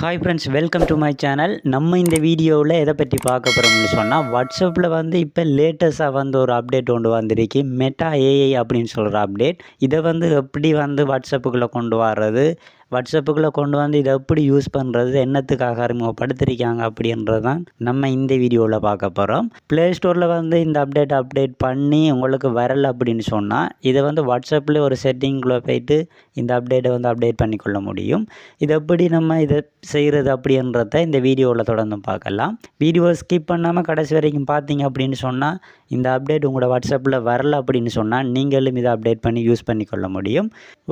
Hi friends welcome to my channel நம்ம இந்த வீடியோவில் எதை பற்றி பார்க்க போகிறோம்னு சொன்னால் வாட்ஸ்அப்பில் வந்து இப்போ லேட்டஸ்ட்டாக வந்து ஒரு அப்டேட் ஒன்று வந்திருக்கு. மெட்டா ஏஐ அப்படின்னு சொல்கிற அப்டேட் இதை வந்து எப்படி வந்து வாட்ஸ்அப்புக்குள்ளே கொண்டு வர்றது? வாட்ஸ்அப்புக்குள்ளே கொண்டு வந்து இதை எப்படி யூஸ் பண்ணுறது என்னத்துக்காக அறிமுகப்படுத்திருக்காங்க அப்படின்றது தான் நம்ம இந்த வீடியோவில் பார்க்க போகிறோம் ப்ளே ஸ்டோரில் வந்து இந்த அப்டேட் அப்டேட் பண்ணி உங்களுக்கு வரல அப்படின்னு சொன்னால் இதை வந்து வாட்ஸ்அப்பில் ஒரு செட்டிங்குள்ளே போயிட்டு இந்த அப்டேட்டை வந்து அப்டேட் பண்ணிக்கொள்ள முடியும். இது எப்படி நம்ம இதை செய்கிறது அப்படின்றத இந்த வீடியோவில் தொடர்ந்து பார்க்கலாம். வீடியோவை ஸ்கிப் பண்ணாமல் கடைசி வரைக்கும் பார்த்தீங்க அப்படின்னு சொன்னால் இந்த அப்டேட் உங்களோட வாட்ஸ்அப்பில் வரல அப்படின்னு சொன்னால் நீங்களும் இதை அப்டேட் பண்ணி யூஸ் பண்ணிக்கொள்ள முடியும்.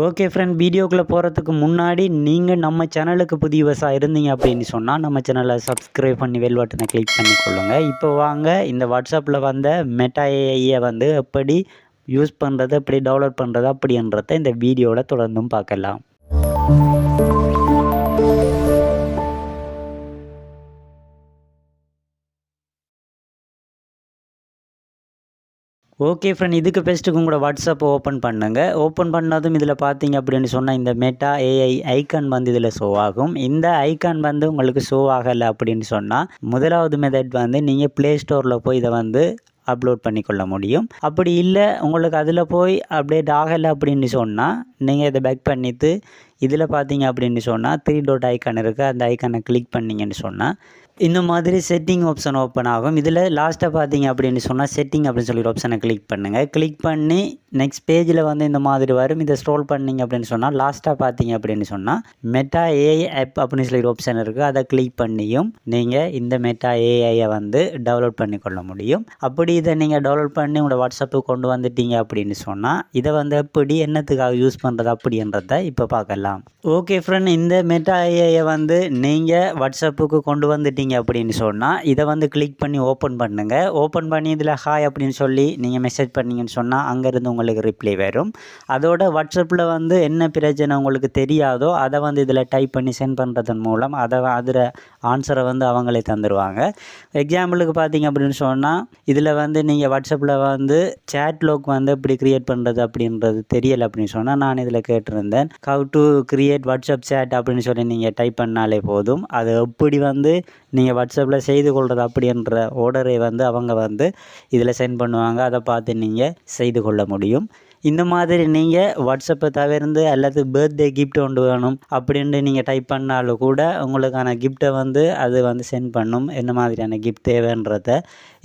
ஓகே ஃப்ரெண்ட் வீடியோக்குள்ளே போகிறதுக்கு முன்னாடி முன்னாடி நீங்கள் நம்ம சேனலுக்கு புதியவசாக இருந்தீங்க அப்படின்னு சொன்னால் நம்ம சேனலை சப்ஸ்கிரைப் பண்ணி வெல் பட்டனை கிளிக் கொள்ளுங்கள் இப்போ வாங்க இந்த வாட்ஸ்அப்பில் வந்த மெட்டா ஏஐயை வந்து எப்படி யூஸ் பண்ணுறது எப்படி டெவலப் பண்ணுறது அப்படின்றத இந்த வீடியோவில் தொடர்ந்தும் பார்க்கலாம். ஓகே ஃப்ரெண்ட் இதுக்கு பெஸ்ட்டு உங்களோட வாட்ஸ்அப் ஓப்பன் பண்ணுங்கள் ஓப்பன் பண்ணதும் இதில் பார்த்தீங்க அப்படின்னு சொன்னால் இந்த மெட்டா ஏஐ ஐக்கான் வந்து இதில் ஷோ ஆகும். இந்த ஐக்கான் வந்து உங்களுக்கு ஷோ ஆகலை அப்படின்னு சொன்னால் முதலாவது மெத்தட் வந்து நீங்கள் ப்ளே ஸ்டோரில் போய் இதை வந்து அப்லோட் பண்ணிக்கொள்ள முடியும். அப்படி இல்லை உங்களுக்கு அதில் போய் அப்டேட் ஆகலை அப்படின்னு சொன்னால் நீங்கள் இதை பேக் பண்ணிவிட்டு இதில் பார்த்தீங்க அப்படின்னு சொன்னால் த்ரீ டோட் ஐக்கான் இருக்குது அந்த ஐக்கானை கிளிக் பண்ணிங்கன்னு சொன்னால் இந்த மாதிரி செட்டிங் ஆப்ஷன் ஓப்பன் ஆகும். இதில் லாஸ்ட்டாக பார்த்தீங்க அப்படின்னு சொன்னால் செட்டிங் அப்படின்னு சொல்லி ஒரு ஆப்ஷனை கிளிக் பண்ணுங்கள் கிளிக் பண்ணி நெக்ஸ்ட் பேஜில் வந்து இந்த மாதிரி வரும். இதை ஸ்க்ரோல் பண்ணிங்க அப்படின்னு சொன்னால் லாஸ்ட்டாக பார்த்தீங்க அப்படின்னு சொன்னால் மெட்டா ஏஐ ஆப் அப்படின்னு சொல்லி ஒரு ஆப்ஷன் இருக்குது அதை கிளிக் பண்ணியும் நீங்கள் இந்த மெட்டா ஏஐயை வந்து டவுன்லோட் பண்ணி கொள்ள முடியும். அப்படி இதை நீங்கள் டவுன்லோட் பண்ணி உங்களோட வாட்ஸ்அப்புக்கு கொண்டு வந்துட்டீங்க அப்படின்னு சொன்னால் இதை வந்து எப்படி என்னத்துக்காக யூஸ் பண்ணுறது அப்படின்றத இப்போ பார்க்கலாம். ஓகே ஃப்ரெண்ட் இந்த மெட்டா ஏஐயை வந்து நீங்கள் வாட்ஸ்அப்புக்கு கொண்டு வந்துட்டீங்க அப்படின்னு சொன்னால் இதை வந்து கிளிக் பண்ணி ஓப்பன் பண்ணுங்கள் ஓப்பன் பண்ணி இதில் ஹாய் அப்படின்னு சொல்லி நீங்கள் மெசேஜ் பண்ணீங்கன்னு சொன்னால் அங்கேருந்து உங்களுக்கு ரிப்ளை வரும். அதோட வாட்ஸ்அப்பில் வந்து என்ன பிரச்சனை உங்களுக்கு தெரியாதோ அதை வந்து இதில் டைப் பண்ணி சென்ட் பண்ணுறதன் மூலம் அதை அதில் ஆன்சரை வந்து அவங்களே தந்துடுவாங்க எக்ஸாம்பிளுக்கு பார்த்தீங்க அப்படின்னு சொன்னால் இதில் வந்து நீங்கள் வாட்ஸ்அப்பில் வந்து சேட் லோக் வந்து எப்படி க்ரியேட் பண்ணுறது அப்படின்றது தெரியலை அப்படின்னு சொன்னால் நான் இதில் கேட்டிருந்தேன். How to create WhatsApp chat அப்படின்னு சொல்லி நீங்கள் டைப் பண்ணாலே போதும். அது எப்படி வந்து நீங்கள் வாட்ஸ்அப்பில் செய்து கொள்வது அப்படின்ற ஆர்டரை வந்து அவங்க வந்து இதில் சென்ட் பண்ணுவாங்க. அதை பார்த்து நீங்கள் செய்து கொள்ள முடியும். இந்த மாதிரி நீங்கள் வாட்ஸ்அப்பை தவிர்த்து அல்லது பர்த்டே கிஃப்ட் ஒன்று வேணும் அப்படின்ட்டு நீங்கள் டைப் பண்ணாலும் கூட உங்களுக்கான கிஃப்ட்டை வந்து அது வந்து சென்ட் பண்ணும். என்ன மாதிரியான கிஃப்ட் தேவைன்றத.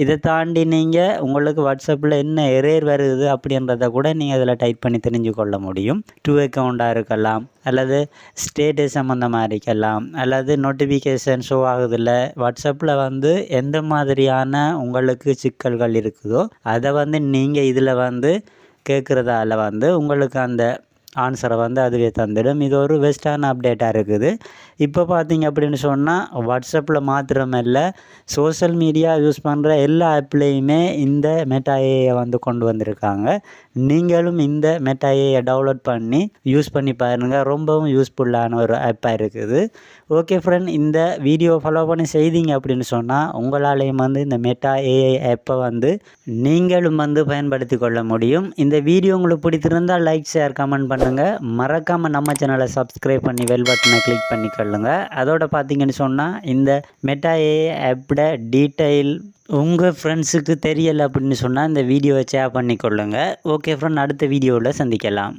இதை தாண்டி நீங்கள் உங்களுக்கு வாட்ஸ்அப்பில் என்ன எரேர் வருது அப்படின்றத கூட நீங்கள் அதில் டைப் பண்ணி தெரிஞ்சு கொள்ள முடியும். டூ அக்கௌண்ட்டாக இருக்கலாம் அல்லது ஸ்டேட்டஸ் சம்மந்தமாக இருக்கலாம் அல்லது நோட்டிஃபிகேஷன் ஷோ ஆகுதில்ல. வாட்ஸ்அப்பில் வந்து எந்த மாதிரியான உங்களுக்கு சிக்கல்கள் இருக்குதோ அதை வந்து நீங்கள் இதில் வந்து கேட்குறதால வந்து உங்களுக்கு அந்த ஆன்சரை வந்து அதுவே தந்துடும். இது ஒரு வெஸ்டான அப்டேட்டாக இருக்குது. இப்போ பார்த்தீங்க அப்படின்னு சொன்னால் வாட்ஸ்அப்பில் மாத்திரமில்ல சோஷியல் மீடியா யூஸ் பண்ணுற எல்லா ஆப்லேயுமே இந்த மெட்டாஏயை வந்து கொண்டு வந்திருக்காங்க. நீங்களும் இந்த மெட்டாஏயை டவுன்லோட் பண்ணி யூஸ் பண்ணி பாருங்கள் ரொம்பவும் யூஸ்ஃபுல்லான ஒரு ஆப்பாக இருக்குது. ஓகே ஃப்ரெண்ட் இந்த வீடியோ ஃபாலோ பண்ணி செய்தீங்க அப்படின்னு சொன்னால் உங்களாலேயும் வந்து இந்த மெட்டா ஏஐ ஆப்பை வந்து நீங்களும் வந்து பயன்படுத்தி கொள்ள முடியும். இந்த வீடியோ உங்களுக்கு பிடித்திருந்தால் லைக் ஷேர் கமெண்ட் பண்ணி பண்ணுங்க. மறக்காமல் நம்ம சேனலை சப்ஸ்கிரைப் பண்ணி வெல் பட்டனை கிளிக் பண்ணிக்கொள்ளுங்க. அதோட பார்த்தீங்கன்னு சொன்னால் இந்த மெட்டா ஏஐ ஆப்போட டீட்டெயில் உங்கள் ஃப்ரெண்ட்ஸுக்கு தெரியலை அப்படின்னு சொன்னால் இந்த வீடியோவை ஷேர் பண்ணிக்கொள்ளுங்கள் ஓகே ஃப்ரெண்ட் அடுத்த வீடியோவில் சந்திக்கலாம்.